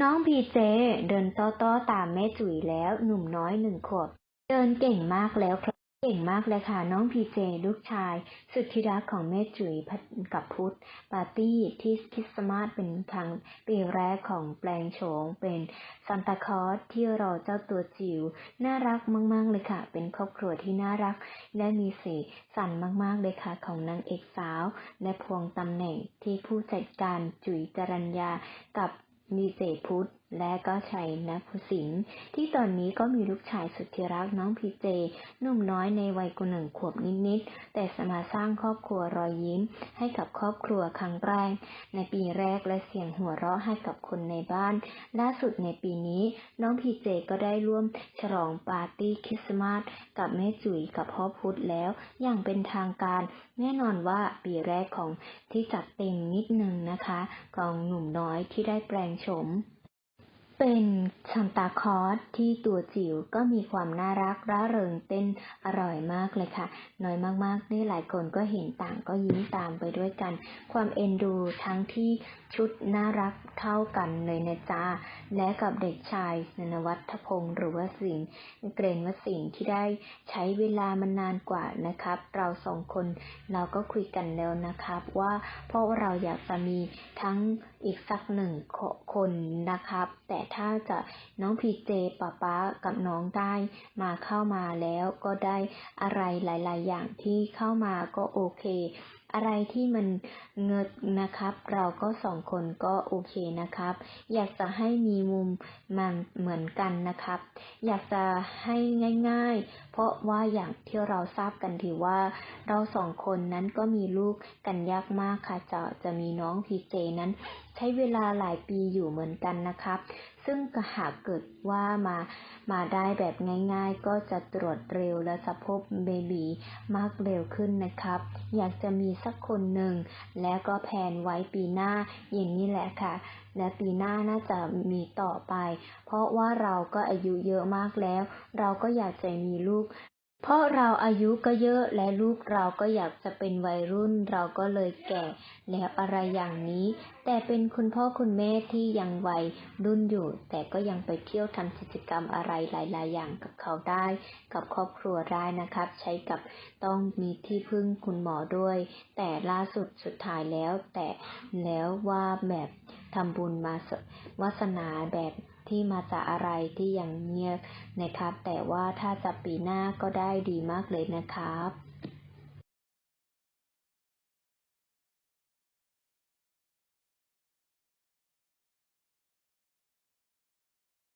น้องพีเจเดินต้อๆตามแม่จุ๋ยแล้วหนุ่มน้อยหนึ่งขวบ เดินเก่งมากแล้วครับเก่งมากเลยค่ะน้องพีเจลูกชาย สุดที่รักของแม่จุ๋ยกับพุทธปาร์ตี้ที่คริสต์มาสเป็นครั้งปีแรกของแปลงโฉมเป็นซานตาคอสที่รอเจ้าตัวจิ๋วน่ารักมากๆเลยค่ะ เป็นครอบครัวที่น่ารัก และมีสีสันมากๆเลยค่ะ ของนางเอกสาว และพวงตำแหน่งที่ผู้จัดการจุ๋ยจรัญญากับ ดีเจพุทธ และก็ชัยนภสินที่ตอนนี้ก็มีลูกชายสุดที่รักน้องพีเจหนุ่มน้อยในวัยกว่าหนึ่งขวบนิดๆ แต่สมาสร้างครอบครัวรอยยิ้ม ให้กับครอบครัวครั้งแรก ในปีแรกและเสียงหัวเราะให้กับคนในบ้าน ล่าสุดในปีนี้ น้องพีเจก็ได้ร่วมฉลองปาร์ตี้คริสต์มาสกับแม่จุ๋ยกับพ่อพุธแล้ว อย่างเป็นทางการแน่นอนว่าปีแรกของที่จัดเต็มนิดนึงนะคะ ของหนุ่มน้อยที่ได้แปลงโฉม เป็นซันตาคอสที่ตัวจิ๋วก็มีความน่ารักร่าเริงเต้นอร่อยมากเลยค่ะ น้อยมากๆนี่หลายคนก็เห็นต่างก็ยิ้มตามไปด้วยกัน ความเอ็นดูทั้งที่ชุดน่ารักเท่ากันเลยนะจ๊ะและกับเด็กชายนนวัฒพงศ์หรือว่าสิงเกรนวสินที่ได้ใช้เวลามานานกว่านะครับ เราสองคนเราก็คุยกันแล้วนะครับ ว่าเพราะเราอยากจะมีทั้งอีกสักหนึ่งคนนะครับ แต่ถ้าจะน้องพีเจป้าป๊ากับน้องได้มาเข้ามาแล้วก็ได้อะไรหลาย ๆ อย่างที่เข้ามาก็โอเค อะไรที่มันเงิดนะครับ เราก็สองคนก็โอเคนะครับ อยากจะให้มีมุมมันเหมือนกันนะครับ อยากจะให้ง่าย ๆ เพราะว่าอย่างที่เราทราบกันทีว่า เราสองคนนั้นก็มีลูกกันยากมากค่ะจะจะมีน้องพีเจนั้น ใช้เวลาหลายปีอยู่เหมือนกันนะครับ ซึ่งหากเกิดว่ามามาได้แบบง่ายๆ ก็จะตรวจเร็วและจะพบเบบีมากเร็วขึ้นนะครับ อยากจะมีสักคนหนึ่ง แล้วก็แผนไว้ปีหน้าอย่างนี้แหละค่ะ และปีหน้าน่าจะมีต่อไป เพราะว่าเราก็อายุเยอะมากแล้ว เราก็อยากจะมีลูก เพราะเราอายุก็เยอะและลูกเราก็อยากจะเป็นวัยรุ่น เราก็เลยแก่แล้วอะไรอย่างนี้ แต่เป็นคุณพ่อคุณแม่ที่ยังวัยรุ่นอยู่ แต่ก็ยังไปเที่ยวทำกิจกรรมอะไรหลาย ๆ อย่างกับเขาได้ กับครอบครัวได้นะครับ ใช้กับต้องมีที่พึ่งคุณหมอด้วย แต่ล่าสุดสุดท้ายแล้ว แต่แล้วว่าแบบ ทำบุญมาสวาสนาแบบที่มาจากอะไรที่ยังเงียบนะครับ แต่ว่าถ้าจะปีหน้าก็ได้ดีมากเลยนะครับ